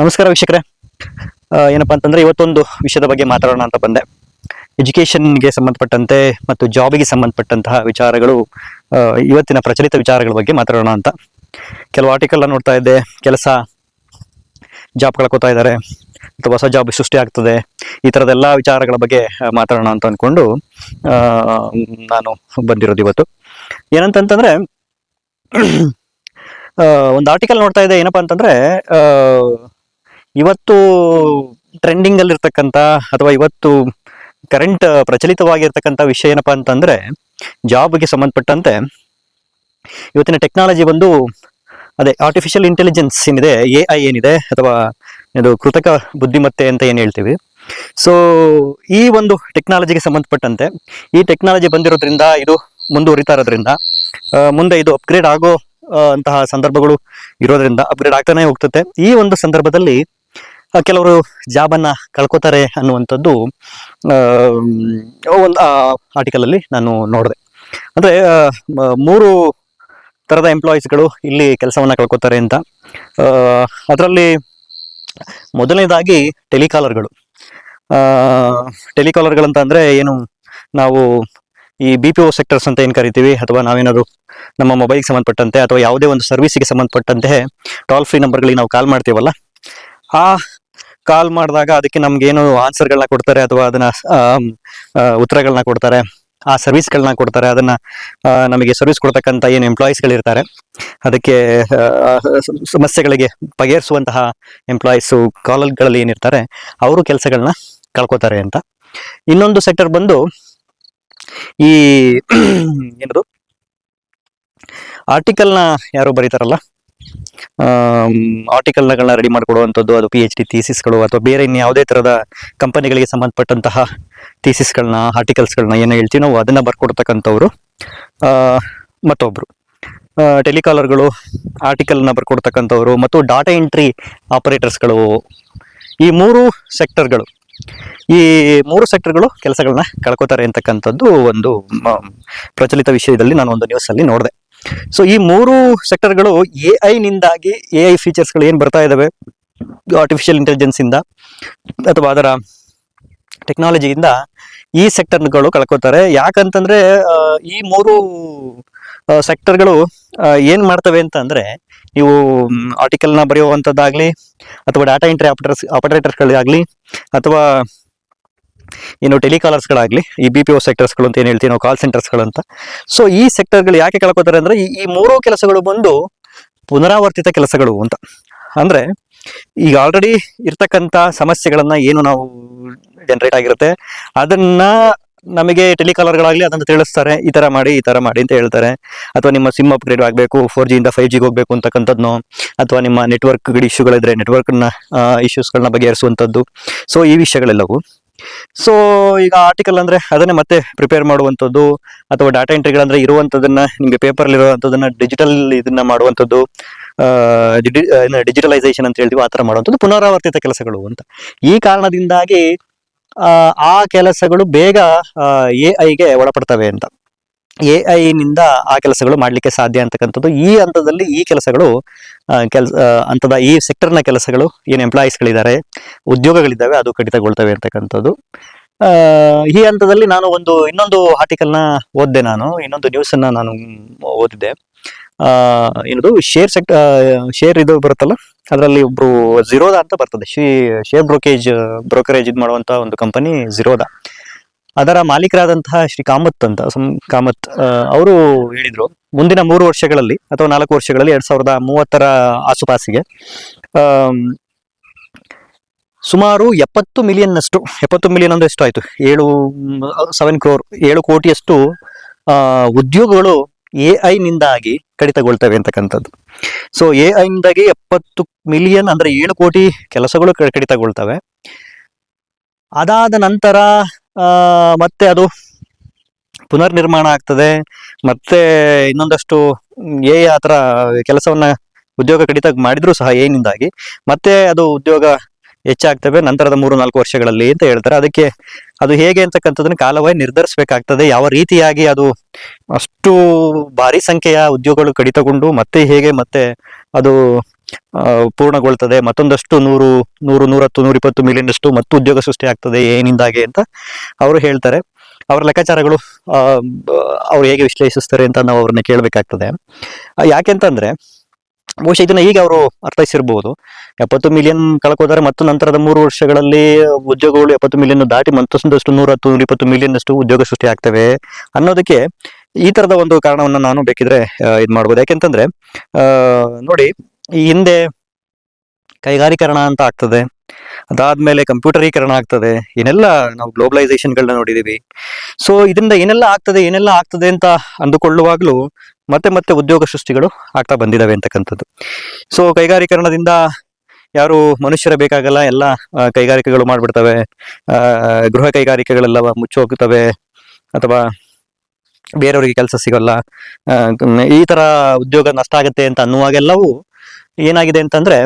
ನಮಸ್ಕಾರ ವೀಕ್ಷಕರೇ. ಏನಪ್ಪಾ ಅಂತಂದ್ರೆ ಇವತ್ತೊಂದು ವಿಷಯದ ಬಗ್ಗೆ ಮಾತಾಡೋಣ ಅಂತ ಬಂದೆ. ಎಜುಕೇಶನ್ಗೆ ಸಂಬಂಧಪಟ್ಟಂತೆ ಮತ್ತು ಜಾಬಿಗೆ ಸಂಬಂಧಪಟ್ಟಂತಹ ವಿಚಾರಗಳು ಇವತ್ತಿನ ಪ್ರಚಲಿತ ವಿಚಾರಗಳ ಬಗ್ಗೆ ಮಾತಾಡೋಣ ಅಂತ. ಕೆಲವು ಆರ್ಟಿಕಲ್ ನೋಡ್ತಾ ಇದ್ದೆ. ಕೆಲಸ ಜಾಬ್ ಕಳ್ಕೊತಾ ಇದ್ದಾರೆ. ಅಥವಾ ಹೊಸ ಜಾಬ್ ಸೃಷ್ಟಿ ಆಗ್ತದೆ. ಈ ಥರದೆಲ್ಲ ವಿಚಾರಗಳ ಬಗ್ಗೆ ಮಾತಾಡೋಣ ಅಂತ ಅಂದ್ಕೊಂಡು ನಾನು ಬಂದಿರೋದು ಇವತ್ತು. ಏನಂತಂತಂದ್ರೆ ಒಂದು ಆರ್ಟಿಕಲ್ ನೋಡ್ತಾ ಇದ್ದೆ. ಏನಪ್ಪಾ ಅಂತಂದ್ರೆ ಇವತ್ತು ಟ್ರೆಂಡಿಂಗ್ ಅಲ್ಲಿ ಇರ್ತಕ್ಕಂಥ ಅಥವಾ ಇವತ್ತು ಕರೆಂಟ್ ಪ್ರಚಲಿತವಾಗಿರ್ತಕ್ಕಂಥ ವಿಷಯ ಏನಪ್ಪಾ ಅಂತಂದ್ರೆ ಜಾಬ್ಗೆ ಸಂಬಂಧಪಟ್ಟಂತೆ ಇವತ್ತಿನ ಟೆಕ್ನಾಲಜಿ ಬಂದು, ಅದೇ ಆರ್ಟಿಫಿಷಿಯಲ್ ಇಂಟೆಲಿಜೆನ್ಸ್ ಏನಿದೆ ಎ ಐ ಏನಿದೆ, ಅಥವಾ ಇದು ಕೃತಕ ಬುದ್ಧಿಮತ್ತೆ ಅಂತ ಏನು ಹೇಳ್ತೀವಿ. ಸೊ ಈ ಒಂದು ಟೆಕ್ನಾಲಜಿಗೆ ಸಂಬಂಧಪಟ್ಟಂತೆ, ಈ ಟೆಕ್ನಾಲಜಿ ಬಂದಿರೋದ್ರಿಂದ, ಇದು ಮುಂದುವರಿತಾ ಇರೋದ್ರಿಂದ ಮುಂದೆ ಇದು ಅಪ್ಗ್ರೇಡ್ ಆಗೋ ಅಂತಹ ಸಂದರ್ಭಗಳು ಇರೋದ್ರಿಂದ ಅಪ್ಗ್ರೇಡ್ ಆಗ್ತಾನೆ ಹೋಗ್ತದೆ ಈ ಒಂದು ಸಂದರ್ಭದಲ್ಲಿ ಕೆಲವರು ಜಾಬನ್ನು ಕಳ್ಕೊತಾರೆ ಅನ್ನುವಂಥದ್ದು ಒಂದು ಆರ್ಟಿಕಲಲ್ಲಿ ನಾನು ನೋಡಿದೆ. ಅಂದ್ರೆ ಮೂರು ತರದ ಎಂಪ್ಲಾಯೀಸ್ಗಳು ಇಲ್ಲಿ ಕೆಲಸವನ್ನು ಕಳ್ಕೊತಾರೆ ಅಂತ. ಅದರಲ್ಲಿ ಮೊದಲನೇದಾಗಿ ಟೆಲಿಕಾಲರ್ಗಳು ಟೆಲಿಕಾಲರ್ಗಳಂತ ಅಂದರೆ ಏನು, ನಾವು ಈ ಬಿ ಪಿ ಒ ಸೆಕ್ಟರ್ಸ್ ಅಂತ ಏನು ಕರಿತೀವಿ, ಅಥವಾ ನಾವೇನಾದ್ರು ನಮ್ಮ ಮೊಬೈಲ್ಗೆ ಸಂಬಂಧಪಟ್ಟಂತೆ, ಅಥವಾ ಯಾವುದೇ ಒಂದು ಸರ್ವಿಸಿಗೆ ಸಂಬಂಧಪಟ್ಟಂತೆ ಟೋಲ್ ಫ್ರೀ ನಂಬರ್ಗಳಿಗೆ ನಾವು ಕಾಲ್ ಮಾಡ್ತೀವಲ್ಲ, ಆ ಕಾಲ್ ಮಾಡಿದಾಗ ಅದಕ್ಕೆ ನಮ್ಗೆ ಏನು ಆನ್ಸರ್ಗಳನ್ನ ಕೊಡ್ತಾರೆ ಅಥವಾ ಅದನ್ನ ಉತ್ತರಗಳನ್ನ ಕೊಡ್ತಾರೆ, ಆ ಸರ್ವಿಸ್ಗಳನ್ನ ಕೊಡ್ತಾರೆ, ಅದನ್ನ ನಮಗೆ ಸರ್ವಿಸ್ ಕೊಡ್ತಕ್ಕಂಥ ಏನು ಎಂಪ್ಲಾಯೀಸ್ಗಳಿರ್ತಾರೆ ಅದಕ್ಕೆ ಸಮಸ್ಯೆಗಳಿಗೆ ಬಗೆಹರಿಸುವಂತಹ ಎಂಪ್ಲಾಯೀಸು ಕಾಲಲ್ಗಳಲ್ಲಿ ಏನಿರ್ತಾರೆ, ಅವರು ಕೆಲಸಗಳನ್ನ ಕಳ್ಕೊತಾರೆ ಅಂತ. ಇನ್ನೊಂದು ಸೆಕ್ಟರ್ ಬಂದು ಈ, ಏನದು ಆರ್ಟಿಕಲ್ನ ಯಾರು ಬರೀತಾರಲ್ಲ ಆರ್ಟಿಕಲ್ಗಳನ್ನ ರೆಡಿ ಮಾಡಿಕೊಡುವಂಥದ್ದು, ಅದು ಪಿ ಎಚ್ ಡಿ ಥೀಸಿಸ್ಗಳು ಅಥವಾ ಬೇರೆ ಇನ್ನು ಯಾವುದೇ ಥರದ ಕಂಪನಿಗಳಿಗೆ ಸಂಬಂಧಪಟ್ಟಂತಹ ಥೀಸಿಸ್ಗಳನ್ನ ಆರ್ಟಿಕಲ್ಸ್ಗಳನ್ನ ಏನು ಹೇಳ್ತೀವಿ ನಾವು ಅದನ್ನ ಬರ್ಕೊಡ್ತಕ್ಕಂಥವ್ರು ಮತ್ತೊಬ್ಬರು ಟೆಲಿಕಾಲರ್ಗಳು ಆರ್ಟಿಕಲ್ನ ಬರ್ಕೊಡ್ತಕ್ಕಂಥವ್ರು ಮತ್ತು ಡಾಟಾ ಎಂಟ್ರಿ ಆಪರೇಟರ್ಸ್ಗಳು ಈ ಮೂರು ಸೆಕ್ಟರ್ಗಳು ಈ ಮೂರು ಸೆಕ್ಟರ್ಗಳು ಕೆಲಸಗಳನ್ನ ಕಳ್ಕೊತಾರೆ ಅಂತಕ್ಕಂಥದ್ದು ಒಂದು ಪ್ರಚಲಿತ ವಿಷಯದಲ್ಲಿ ನಾನು ಒಂದು ನ್ಯೂಸ್ ಅಲ್ಲಿ ನೋಡಿದೆ. ಸೊ ಈ ಮೂರು ಸೆಕ್ಟರ್ಗಳು ಎ ನಿಂದಾಗಿ ಎ ಐ ಫೀಚರ್ಸ್ಗಳು ಏನು ಬರ್ತಾ ಇದಾವೆ? ಆರ್ಟಿಫಿಷಿಯಲ್ ಇಂಟೆಲಿಜೆನ್ಸ್ ಇಂದ ಅಥವಾ ಅದರ ಟೆಕ್ನಾಲಜಿಯಿಂದ ಈ ಸೆಕ್ಟರ್ಗಳು ಕಳ್ಕೊತಾರೆ. ಯಾಕಂತಂದ್ರೆ ಈ ಮೂರು ಸೆಕ್ಟರ್ಗಳು ಏನ್ ಮಾಡ್ತವೆ ಅಂತ ಅಂದ್ರೆ ನೀವು ಆರ್ಟಿಕಲ್ನ ಬರೆಯುವಂಥದ್ದಾಗಲಿ ಅಥವಾ ಡಾಟಾ ಎಂಟ್ರಿ ಆಪರೇಟರ್ಸ್ ಆಪರೇಟರ್ಸ್ಗಳಾಗ್ಲಿ ಅಥವಾ ಏನು ಟೆಲಿಕಾಲರ್ಸ್ಗಳಾಗ್ಲಿ ಈ ಬಿ ಪಿ ಒ ಸೆಕ್ಟರ್ಸ್ಗಳು ಅಂತ ಏನು ಹೇಳ್ತೀವಿ, ನಾವು ಕಾಲ್ ಅಂತ ಸೊ ಈ ಸೆಕ್ಟರ್ಗಳು ಯಾಕೆ ಕಳ್ಕೋತಾರೆ ಅಂದ್ರೆ, ಈ ಮೂರು ಕೆಲಸಗಳು ಬಂದು ಪುನರಾವರ್ತಿತ ಕೆಲಸಗಳು ಅಂತ. ಅಂದ್ರೆ, ಈಗ ಆಲ್ರೆಡಿ ಇರ್ತಕ್ಕಂಥ ಸಮಸ್ಯೆಗಳನ್ನ ಏನು ನಾವು ಜನರೇಟ್ ಆಗಿರುತ್ತೆ, ಅದನ್ನ ನಮಗೆ ಟೆಲಿಕಾಲರ್ಗಳಾಗಲಿ ಅದನ್ನು ತಿಳಿಸ್ತಾರೆ, ಈ ತರ ಮಾಡಿ, ಈ ತರ ಮಾಡಿ ಅಂತ ಹೇಳ್ತಾರೆ. ಅಥವಾ ನಿಮ್ಮ ಸಿಮ್ ಅಪ್ಗ್ರೇಡ್ ಆಗಬೇಕು ಫೋರ್ ಜಿಯಿಂದ ಫೈವ್ ಜಿಗೆ ಹೋಗ್ಬೇಕು ಅಂತಕ್ಕಂಥದ್ನೋ, ಅಥವಾ ನಿಮ್ಮ ನೆಟ್ವರ್ಕ್ ಇಶ್ಯೂಗಳಿದ್ರೆ ನೆಟ್ವರ್ಕ್ನ ಇಶ್ಯೂಸ್ಗಳನ್ನ ಬಗೆಹರಿಸುವಂಥದ್ದು. ಸೊ ಈ ವಿಷಯಗಳೆಲ್ಲವು ಸೊ ಈಗ ಆರ್ಟಿಕಲ್ ಅಂದ್ರೆ ಅದನ್ನೇ ಮತ್ತೆ ಪ್ರಿಪೇರ್ ಮಾಡುವಂಥದ್ದು ಅಥವಾ ಡಾಟಾ ಎಂಟ್ರಿಗಳಂದ್ರೆ ಇರುವಂಥದ್ದನ್ನು ನಿಮಗೆ ಪೇಪರ್ ಇರುವಂಥದ್ದನ್ನು ಡಿಜಿಟಲ್ ಇದನ್ನ ಮಾಡುವಂಥದ್ದು ಡಿಜಿಟಲೈಸೇಷನ್ ಅಂತ ಹೇಳ್ತೀವಿ ಆ ಥರ ಮಾಡುವಂಥದ್ದು ಪುನರಾವರ್ತಿತ ಕೆಲಸಗಳು ಅಂತ. ಈ ಕಾರಣದಿಂದಾಗಿ ಆ, ಕೆಲಸಗಳು ಬೇಗ ಎ ಐಗೆ ಒಳಪಡ್ತವೆ ಅಂತ. ಎ ಐನಿಂದ ನಿಂದ ಆ ಕೆಲಸಗಳು ಮಾಡ್ಲಿಕ್ಕೆ ಸಾಧ್ಯ ಅಂತಕ್ಕಂಥದ್ದು ಈ ಹಂತದಲ್ಲಿ ಈ ಕೆಲಸಗಳು ಕೆಲಸ ಅಂತದ ಈ ಸೆಕ್ಟರ್ನ ಕೆಲಸಗಳು ಏನು ಎಂಪ್ಲಾಯೀಸ್ಗಳಿದ್ದಾರೆ ಉದ್ಯೋಗಗಳಿದ್ದಾವೆ ಅದು ಕಡಿತಗೊಳ್ತವೆ ಅಂತಕ್ಕಂಥದ್ದು. ಈ ಹಂತದಲ್ಲಿ ನಾನು ಒಂದು ಇನ್ನೊಂದು ಆರ್ಟಿಕಲ್ನ ಓದಿದೆ ನಾನು ಇನ್ನೊಂದು ನ್ಯೂಸ್ ಅನ್ನ ನಾನು ಓದಿದ್ದೆ. ಆ, ಏನದು ಶೇರ್ ಸೆಕ್ಟರ್ ಶೇರ್ ಇದು ಬರುತ್ತಲ್ಲ ಅದರಲ್ಲಿ ಒಬ್ರು ಜಿರೋದಾ ಅಂತ ಬರ್ತದೆ. ಶೇರ್ ಬ್ರೋಕೇಜ್ ಬ್ರೋಕರೇಜ್ ಇದು ಮಾಡುವಂತ ಒಂದು ಕಂಪನಿ ಜಿರೋದಾ ಅದರ ಮಾಲೀಕರಾದಂತಹ ಶ್ರೀ ಕಾಮತ್ ಅಂತ ಕಾಮತ್ ಅವರು ಹೇಳಿದ್ರು. ಮುಂದಿನ ಮೂರು ವರ್ಷಗಳಲ್ಲಿ ಅಥವಾ ನಾಲ್ಕು ವರ್ಷಗಳಲ್ಲಿ ಎರಡ್ ಸಾವಿರದ ಮೂವತ್ತರ ಆಸುಪಾಸಿಗೆ ಸುಮಾರು ಎಪ್ಪತ್ತು ಮಿಲಿಯನ್ ಅಷ್ಟು ಎಪ್ಪತ್ತು ಮಿಲಿಯನ್ ಅಂದ್ರೆ ಎಷ್ಟು ಆಯ್ತು? ಏಳು ಸೆವೆನ್ ಕ್ರೋರ್ ಏಳು ಕೋಟಿಯಷ್ಟು ಉದ್ಯೋಗಗಳು ಎ ಐ ನಿಂದಾಗಿ ಕಡಿತಗೊಳ್ತವೆ ಅಂತಕ್ಕಂಥದ್ದು. ಸೊ ಎ ಐ ನಿಂದಾಗಿ ಎಪ್ಪತ್ತು ಮಿಲಿಯನ್ ಅಂದ್ರೆ ಏಳು ಕೋಟಿ ಕೆಲಸಗಳು ಕಡಿತಗೊಳ್ತವೆ. ಅದಾದ ನಂತರ ಮತ್ತೆ ಅದು ಪುನರ್ನಿರ್ಮಾಣ ಆಗ್ತದೆ. ಮತ್ತೆ ಇನ್ನೊಂದಷ್ಟು ಎ ಆ ಥರ ಕೆಲಸವನ್ನ ಉದ್ಯೋಗ ಕಡಿತ ಮಾಡಿದ್ರು ಸಹ ಏನಿಂದಾಗಿ, ಮತ್ತೆ ಅದು ಉದ್ಯೋಗ ಹೆಚ್ಚಾಗ್ತವೆ, ನಂತರದ ಮೂರು, ನಾಲ್ಕು ವರ್ಷಗಳಲ್ಲಿ ಅಂತ ಹೇಳ್ತಾರೆ. ಅದಕ್ಕೆ ಅದು ಹೇಗೆ ಅಂತಕ್ಕಂಥದ್ದನ್ನು ಕಾಲವಾಗಿ ನಿರ್ಧರಿಸಬೇಕಾಗ್ತದೆ. ಯಾವ ರೀತಿಯಾಗಿ ಅದು ಅಷ್ಟು ಭಾರಿ ಸಂಖ್ಯೆಯ ಉದ್ಯೋಗಗಳು ಕಡಿತಗೊಂಡು ಮತ್ತೆ ಹೇಗೆ ಮತ್ತೆ ಅದು ಪೂರ್ಣಗೊಳ್ತದೆ. ಮತ್ತೊಂದಷ್ಟು ನೂರು ನೂರು, ನೂರತ್ತು, ನೂರಿಪ್ಪತ್ತು ಮಿಲಿಯನ್ ಅಷ್ಟು ಮತ್ತು ಉದ್ಯೋಗ ಸೃಷ್ಟಿ ಆಗ್ತದೆ ಏನಿಂದಾಗೆ ಅಂತ ಅವರು ಹೇಳ್ತಾರೆ. ಅವರ ಲೆಕ್ಕಾಚಾರಗಳು ಅವರು ಹೇಗೆ ವಿಶ್ಲೇಷಿಸ್ತಾರೆ ಅಂತ ನಾವು ಅವ್ರನ್ನ ಕೇಳಬೇಕಾಗ್ತದೆ. ಯಾಕೆಂತಂದ್ರೆ, ಬಹುಶಃ ಇದನ್ನ ಈಗ ಅವರು ಅರ್ಥೈಸಿರ್ಬೋದು. ಎಪ್ಪತ್ತು ಮಿಲಿಯನ್ ಕಳ್ಕೋತಾರೆ ಮತ್ತು ನಂತರದ ಮೂರು ವರ್ಷಗಳಲ್ಲಿ ಉದ್ಯೋಗಗಳು ಎಪ್ಪತ್ತು ಮಿಲಿಯನ್ ದಾಟಿ ಮತ್ತೊಂದಷ್ಟು ನೂರತ್ತು, ನೂರಿಪ್ಪತ್ತು ಮಿಲಿಯನ್ ಅಷ್ಟು ಉದ್ಯೋಗ ಸೃಷ್ಟಿ ಆಗ್ತವೆ ಅನ್ನೋದಕ್ಕೆ ಈ ತರದ ಒಂದು ಕಾರಣವನ್ನ ನಾನು ಬೇಕಿದ್ರೆ ಇದು ಮಾಡ್ಬೋದು ಯಾಕೆಂತಂದ್ರೆ ನೋಡಿ ಈ ಹಿಂದೆ ಕೈಗಾರೀಕರಣ ಅಂತ ಆಗ್ತದೆ. ಅದಾದ್ಮೇಲೆ ಕಂಪ್ಯೂಟರೀಕರಣ ಆಗ್ತದೆ. ಏನೆಲ್ಲ ನಾವು ಗ್ಲೋಬಲೈಸೇಷನ್ಗಳನ್ನ ನೋಡಿದೀವಿ. ಸೊ ಇದರಿಂದ ಏನೆಲ್ಲ ಆಗ್ತದೆ ಏನೆಲ್ಲ ಆಗ್ತದೆ ಅಂತ ಅಂದುಕೊಳ್ಳುವಾಗಲೂ ಮತ್ತೆ ಮತ್ತೆ ಉದ್ಯೋಗ ಸೃಷ್ಟಿಗಳು ಆಗ್ತಾ ಬಂದಿದ್ದಾವೆ ಅಂತಕ್ಕಂಥದ್ದು. ಸೊ ಕೈಗಾರೀಕರಣದಿಂದ ಯಾರು ಮನುಷ್ಯರ ಬೇಕಾಗಲ್ಲ, ಎಲ್ಲ ಕೈಗಾರಿಕೆಗಳು ಮಾಡಿಬಿಡ್ತವೆ. ಗೃಹ ಕೈಗಾರಿಕೆಗಳೆಲ್ಲ ಮುಚ್ಚೋಗ್ತವೆ. ಅಥವಾ ಬೇರೆಯವರಿಗೆ ಕೆಲಸ ಸಿಗಲ್ಲ. ಈ ತರ ಉದ್ಯೋಗ ನಷ್ಟ ಆಗುತ್ತೆ ಅಂತ ಅನ್ನುವಾಗೆಲ್ಲವೂ ಏನಾಗಿದೆ ಅಂತಂದ್ರೆ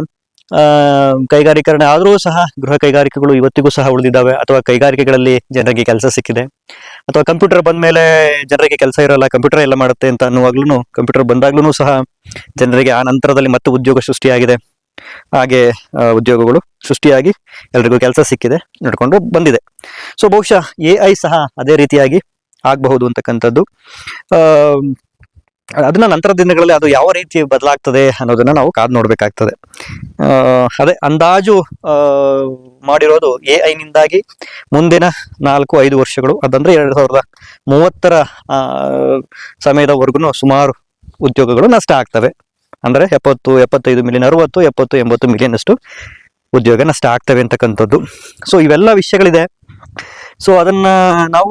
ಕೈಗಾರೀಕರಣ ಆದರೂ ಸಹ ಗೃಹ ಕೈಗಾರಿಕೆಗಳು ಇವತ್ತಿಗೂ ಸಹ ಉಳಿದಿದ್ದಾವೆ. ಅಥವಾ ಕೈಗಾರಿಕೆಗಳಲ್ಲಿ ಜನರಿಗೆ ಕೆಲಸ ಸಿಕ್ಕಿದೆ. ಅಥವಾ ಕಂಪ್ಯೂಟರ್ ಬಂದ ಮೇಲೆ ಜನರಿಗೆ ಕೆಲಸ ಇರಲ್ಲ, ಕಂಪ್ಯೂಟರ್ ಎಲ್ಲ ಮಾಡುತ್ತೆ ಅಂತ ಅನ್ನುವಾಗ್ಲೂ ಕಂಪ್ಯೂಟರ್ ಬಂದಾಗ್ಲೂ ಸಹ ಜನರಿಗೆ ಆ ನಂತರದಲ್ಲಿ ಮತ್ತೆ ಉದ್ಯೋಗ ಸೃಷ್ಟಿಯಾಗಿದೆ. ಹಾಗೆ ಉದ್ಯೋಗಗಳು ಸೃಷ್ಟಿಯಾಗಿ ಎಲ್ರಿಗೂ ಕೆಲಸ ಸಿಕ್ಕಿದೆ ನಡ್ಕೊಂಡು ಬಂದಿದೆ. ಸೊ ಬಹುಶಃ ಎ ಸಹ ಅದೇ ರೀತಿಯಾಗಿ ಆಗಬಹುದು ಅಂತಕ್ಕಂಥದ್ದು. ಅದನ್ನ ನಂತರ ದಿನಗಳಲ್ಲಿ ಅದು ಯಾವ ರೀತಿ ಬದಲಾಗ್ತದೆ ಅನ್ನೋದನ್ನ ನಾವು ಕಾದು ನೋಡ್ಬೇಕಾಗ್ತದೆ. ಅದೇ ಅಂದಾಜು ಮಾಡಿರೋದು ಎ ಐನಿಂದಾಗಿ ಮುಂದಿನ ನಾಲ್ಕು, ಐದು ವರ್ಷಗಳು, ಅದಂದ್ರೆ ಎರಡು ಸಾವಿರದ ಮೂವತ್ತರ ಸಮಯದವರೆಗೂ ಸುಮಾರು ಉದ್ಯೋಗಗಳು ನಷ್ಟ ಆಗ್ತವೆ. ಅಂದ್ರೆ ಎಪ್ಪತ್ತು, ಎಪ್ಪತ್ತೈದು ಮಿಲಿಯನ್ ಅರವತ್ತು, ಎಪ್ಪತ್ತು, ಎಂಬತ್ತು ಮಿಲಿಯನ್ ಅಷ್ಟು ಉದ್ಯೋಗ ನಷ್ಟ ಆಗ್ತವೆ ಅಂತಕ್ಕಂಥದ್ದು. ಸೊ ಇವೆಲ್ಲ ವಿಷಯಗಳಿದೆ. ಸೊ ಅದನ್ನ ನಾವು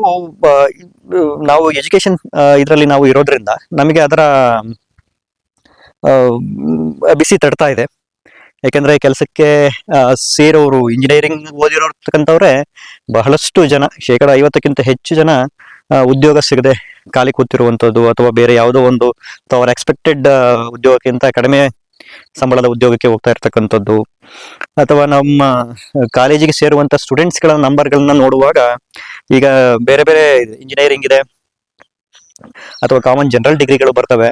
ನಾವು ಎಜುಕೇಶನ್ ಇದರಲ್ಲಿ ನಾವು ಇರೋದ್ರಿಂದ ನಮಗೆ ಅದರ ಬಿಸಿ ತಡ್ತಾ ಇದೆ. ಯಾಕೆಂದ್ರೆ ಕೆಲಸಕ್ಕೆ ಸೇರೋರು ಇಂಜಿನಿಯರಿಂಗ್ ಓದಿರೋರ್ತಕ್ಕಂಥವ್ರೆ ಬಹಳಷ್ಟು ಜನ, ಶೇಕಡ ಐವತ್ತಕ್ಕಿಂತ ಹೆಚ್ಚು ಜನ ಉದ್ಯೋಗ ಸಿಗದೆ ಖಾಲಿ ಕೂತಿರುವಂಥದ್ದು ಅಥವಾ ಬೇರೆ ಯಾವುದೋ ಒಂದು ಅಥವಾ ಎಕ್ಸ್ಪೆಕ್ಟೆಡ್ ಉದ್ಯೋಗಕ್ಕಿಂತ ಕಡಿಮೆ ಸಂಬಳದ ಉದ್ಯೋಗಕ್ಕೆ ಹೋಗ್ತಾ ಇರ್ತಕ್ಕಂಥದ್ದು, ಅಥವಾ ನಮ್ಮ ಕಾಲೇಜಿಗೆ ಸೇರುವಂತ ಸ್ಟೂಡೆಂಟ್ಸ್ಗಳ ನಂಬರ್ಗಳನ್ನ ನೋಡುವಾಗ ಈಗ ಬೇರೆ ಬೇರೆ ಇಂಜಿನಿಯರಿಂಗ್ ಇದೆ, ಅಥವಾ ಕಾಮನ್ ಜನರಲ್ ಡಿಗ್ರಿಗಳು ಬರ್ತವೆ.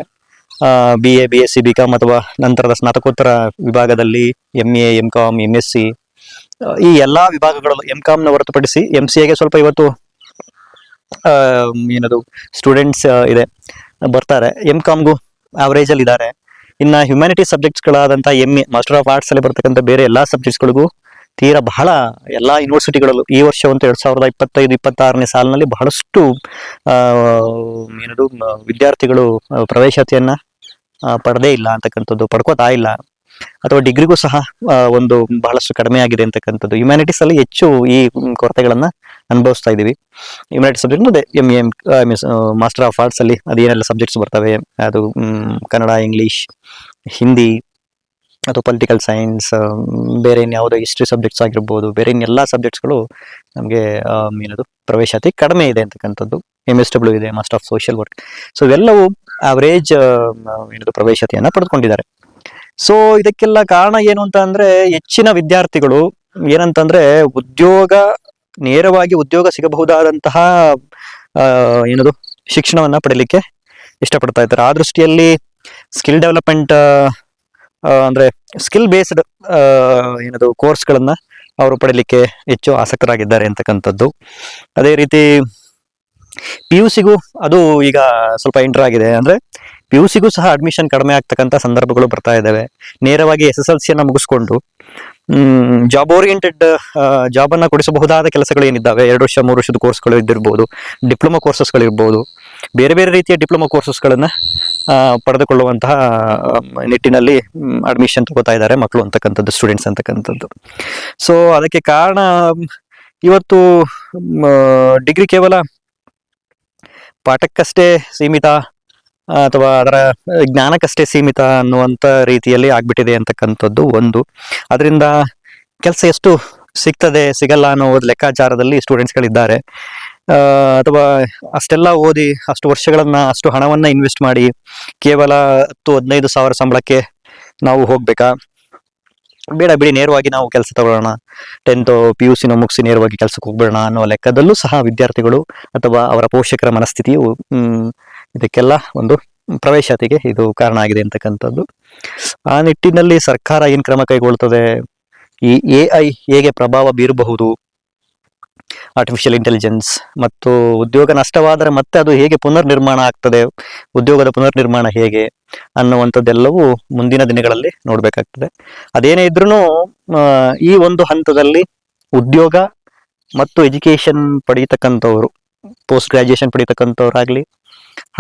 B A B S C B com ಅಥವಾ ನಂತರದ ಸ್ನಾತಕೋತ್ತರ ವಿಭಾಗದಲ್ಲಿ M A M com M S C ಈ ಎಲ್ಲಾ ವಿಭಾಗಗಳಲ್ಲೂ ಎಂ ಕಾಮ್ನ ಹೊರತುಪಡಿಸಿ ಎಂ ಸಿ ಎಗೆ ಸ್ವಲ್ಪ ಇವತ್ತು ಏನದು ಸ್ಟೂಡೆಂಟ್ಸ್ ಇದೆ, ಬರ್ತಾರೆ. ಎಂ ಕಾಮ್ಗೂ ಆವರೇಜ್ ಅಲ್ಲಿ ಇದ್ದಾರೆ. ಇನ್ನ humanity ಸಬ್ಜೆಕ್ಟ್ಸ್ಗಳಾದಂಥ M A master of arts ಅಲ್ಲಿ ಬರ್ತಕ್ಕಂಥ ಬೇರೆ ಎಲ್ಲಾ ಸಬ್ಜೆಕ್ಟ್ಸ್ಗಳಿಗೂ ತೀರಾ ಬಹಳ ಎಲ್ಲಾ ಯೂನಿವರ್ಸಿಟಿಗಳಲ್ಲೂ ಈ ವರ್ಷ ಒಂದು ಎರಡ್ ಸಾವಿರದ ಇಪ್ಪತ್ತೈದು, ಇಪ್ಪತ್ತಾರನೇ ಸಾಲಿನಲ್ಲಿ ಬಹಳಷ್ಟು ಏನದು ವಿದ್ಯಾರ್ಥಿಗಳು ಪ್ರವೇಶತೆಯನ್ನು ಪಡೆದೇ ಇಲ್ಲ ಅಂತಕ್ಕಂಥದ್ದು, ಪಡ್ಕೋತಾ ಇಲ್ಲ. ಅಥವಾ ಡಿಗ್ರಿಗೂ ಸಹ ಒಂದು ಬಹಳಷ್ಟು ಕಡಿಮೆ ಆಗಿದೆ ಅಂತಕ್ಕಂಥದ್ದು. ಹ್ಯುಮ್ಯಾನಿಟೀಸ್ ಅಲ್ಲಿ ಹೆಚ್ಚು ಈ ಕೊರತೆಗಳನ್ನ ಅನುಭವಿಸ್ತಾ ಇದೀವಿ ಯುನೈಟೆಡ್ ಸಬ್ಜೆಕ್ಟ್ ಅದೇ M M means master of arts ಅಲ್ಲಿ ಅದೇನೆಲ್ಲ ಸಬ್ಜೆಕ್ಟ್ಸ್ ಬರ್ತವೆ. ಅದು ಕನ್ನಡ ಇಂಗ್ಲಿಷ್ ಹಿಂದಿ ಅಥವಾ ಪೊಲಿಟಿಕಲ್ ಸೈನ್ಸ್ ಬೇರೆ ಇನ್ಯಾವುದೋ ಹಿಸ್ಟ್ರಿ ಸಬ್ಜೆಕ್ಟ್ಸ್ ಆಗಿರ್ಬೋದು, ಬೇರೆ ಇನ್ನೆಲ್ಲ ಸಬ್ಜೆಕ್ಟ್ಸ್ಗಳು ನಮಗೆ ಏನದು ಪ್ರವೇಶಾತಿ ಕಡಿಮೆ ಇದೆ ಅಂತಕ್ಕಂಥದ್ದು. ಎಂ ಎಸ್ ಡಬ್ಲ್ಯೂ ಇದೆ master of social work so ಇವೆಲ್ಲವೂ ಅವರೇಜ್ ಏನದು ಪ್ರವೇಶತೆಯನ್ನು ಪಡೆದುಕೊಂಡಿದ್ದಾರೆ. ಸೊ ಇದಕ್ಕೆಲ್ಲ ಕಾರಣ ಏನು ಅಂತ ಹೆಚ್ಚಿನ ವಿದ್ಯಾರ್ಥಿಗಳು ಏನಂತಂದ್ರೆ ಉದ್ಯೋಗ ನೇರವಾಗಿ ಉದ್ಯೋಗ ಸಿಗಬಹುದಾದಂತಹ ಏನದು, ಶಿಕ್ಷಣವನ್ನ ಪಡೀಲಿಕ್ಕೆ ಇಷ್ಟಪಡ್ತಾ ಇದ್ದಾರೆ. ಆ ದೃಷ್ಟಿಯಲ್ಲಿ ಸ್ಕಿಲ್ ಡೆವಲಪ್ಮೆಂಟ್ ಅಂದ್ರೆ ಸ್ಕಿಲ್ ಬೇಸ್ಡ್ ಏನದು ಕೋರ್ಸ್ಗಳನ್ನ ಅವರು ಪಡೀಲಿಕ್ಕೆ ಹೆಚ್ಚು ಆಸಕ್ತರಾಗಿದ್ದಾರೆ ಅಂತಕ್ಕಂಥದ್ದು. ಅದೇ ರೀತಿ ಪಿ ಯು ಸಿಗೂ ಅದು ಈಗ ಸ್ವಲ್ಪ ಎಂಟರ್ ಆಗಿದೆ. ಅಂದ್ರೆ ಪಿ ಯು ಸಿಗೂ ಸಹ ಅಡ್ಮಿಷನ್ ಕಡಿಮೆ ಆಗ್ತಕ್ಕಂಥ ಸಂದರ್ಭಗಳು ಬರ್ತಾ ಇದ್ದಾವೆ. ನೇರವಾಗಿ ಎಸ್ ಎಸ್ ಎಲ್ ಸಿಯನ್ನ ಮುಗಿಸ್ಕೊಂಡು ಜಾಬ್ ಓರಿಯೆಂಟೆಡ್ ಜಾಬ್ ಅನ್ನ ಕೊಡಿಸಬಹುದಾದ ಕೆಲಸಗಳು ಏನಿದ್ದಾವೆ? ಎರಡು ವರ್ಷ, ಮೂರು ವರ್ಷದ ಕೋರ್ಸ್ಗಳು ಇದ್ದಿರ್ಬೋದು ಡಿಪ್ಲೊಮಾ ಕೋರ್ಸಸ್ಗಳಿರ್ಬೋದು ಬೇರೆ ಬೇರೆ ರೀತಿಯ ಡಿಪ್ಲೊಮಾ ಕೋರ್ಸಸ್ಗಳನ್ನ ಪಡೆದುಕೊಳ್ಳುವಂತಹ ನಿಟ್ಟಿನಲ್ಲಿ ಅಡ್ಮಿಷನ್ ತಗೋತಾ ಇದ್ದಾರೆ ಮಕ್ಕಳು ಅಂತಕ್ಕಂಥದ್ದು ಸ್ಟೂಡೆಂಟ್ಸ್ ಅಂತಕ್ಕಂಥದ್ದು. ಸೊ ಅದಕ್ಕೆ ಕಾರಣ, ಇವತ್ತು ಡಿಗ್ರಿ ಕೇವಲ ಪಾಠಕ್ಕಷ್ಟೇ ಸೀಮಿತ ಅಥವಾ ಅದರ ಜ್ಞಾನಕ್ಕಷ್ಟೇ ಸೀಮಿತ ಅನ್ನುವಂಥ ರೀತಿಯಲ್ಲಿ ಆಗ್ಬಿಟ್ಟಿದೆ ಅಂತಕ್ಕಂಥದ್ದು ಒಂದು. ಅದರಿಂದ ಕೆಲಸ ಎಷ್ಟು ಸಿಗ್ತದೆ, ಸಿಗಲ್ಲ ಅನ್ನೋ ಲೆಕ್ಕಾಚಾರದಲ್ಲಿ ಸ್ಟೂಡೆಂಟ್ಸ್ಗಳಿದ್ದಾರೆ ಅಥವಾ ಅಷ್ಟೆಲ್ಲ ಓದಿ ಅಷ್ಟು ವರ್ಷಗಳನ್ನು ಅಷ್ಟು ಹಣವನ್ನ ಇನ್ವೆಸ್ಟ್ ಮಾಡಿ ಕೇವಲ ಹತ್ತು ಹದಿನೈದು ಸಾವಿರ ಸಂಬಳಕ್ಕೆ ನಾವು ಹೋಗ್ಬೇಕಾ? ಬೇಡ ಬಿಡಿ, ನೇರವಾಗಿ ನಾವು ಕೆಲಸ ತಗೊಳ್ಳೋಣ. ಟೆಂತ್ ಪಿ ಯು ಸಿನ ಮುಗಿಸಿ ನೇರವಾಗಿ ಕೆಲಸಕ್ಕೆ ಹೋಗ್ಬೇಡ ಅನ್ನೋ ಲೆಕ್ಕದಲ್ಲೂ ಸಹ ವಿದ್ಯಾರ್ಥಿಗಳು ಅಥವಾ ಅವರ ಪೋಷಕರ ಮನಸ್ಥಿತಿಯು ಇದಕ್ಕೆಲ್ಲ ಒಂದು ಪ್ರವೇಶಾತಿಗೆ ಇದು ಕಾರಣ ಆಗಿದೆ ಅಂತಕ್ಕಂಥದ್ದು. ಆ ನಿಟ್ಟಿನಲ್ಲಿ ಸರ್ಕಾರ ಏನು ಕ್ರಮ ಕೈಗೊಳ್ತದೆ? ಈ ಎ ಐ ಹೇಗೆ ಪ್ರಭಾವ ಬೀರಬಹುದು? ಆರ್ಟಿಫಿಷಿಯಲ್ ಇಂಟೆಲಿಜೆನ್ಸ್ ಮತ್ತು ಉದ್ಯೋಗ ನಷ್ಟವಾದರೆ ಮತ್ತೆ ಅದು ಹೇಗೆ ಪುನರ್ ನಿರ್ಮಾಣ ಆಗ್ತದೆ? ಉದ್ಯೋಗದ ಪುನರ್ ನಿರ್ಮಾಣ ಹೇಗೆ ಅನ್ನುವಂಥದ್ದೆಲ್ಲವೂ ಮುಂದಿನ ದಿನಗಳಲ್ಲಿ ನೋಡಬೇಕಾಗ್ತದೆ. ಅದೇನೇ ಇದ್ರೂ ಈ ಒಂದು ಹಂತದಲ್ಲಿ ಉದ್ಯೋಗ ಮತ್ತು ಎಜುಕೇಶನ್ ಪಡೀತಕ್ಕಂಥವ್ರು ಪೋಸ್ಟ್ ಗ್ರಾಜುಯೇಷನ್ ಪಡೀತಕ್ಕಂಥವ್ರಾಗ್ಲಿ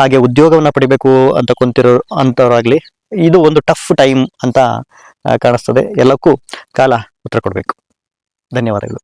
ಹಾಗೆ ಉದ್ಯೋಗವನ್ನ ಪಡಿಬೇಕು ಅಂತ ಕುಂತಿರೋ ಅಂಥವ್ರಾಗಲಿ ಇದು ಒಂದು ಟಫ್ ಟೈಮ್ ಅಂತ ಕಾಣಿಸ್ತದೆ. ಎಲ್ಲಕ್ಕೂ ಕಾಲ ಉತ್ತರ ಕೊಡಬೇಕು. ಧನ್ಯವಾದಗಳು.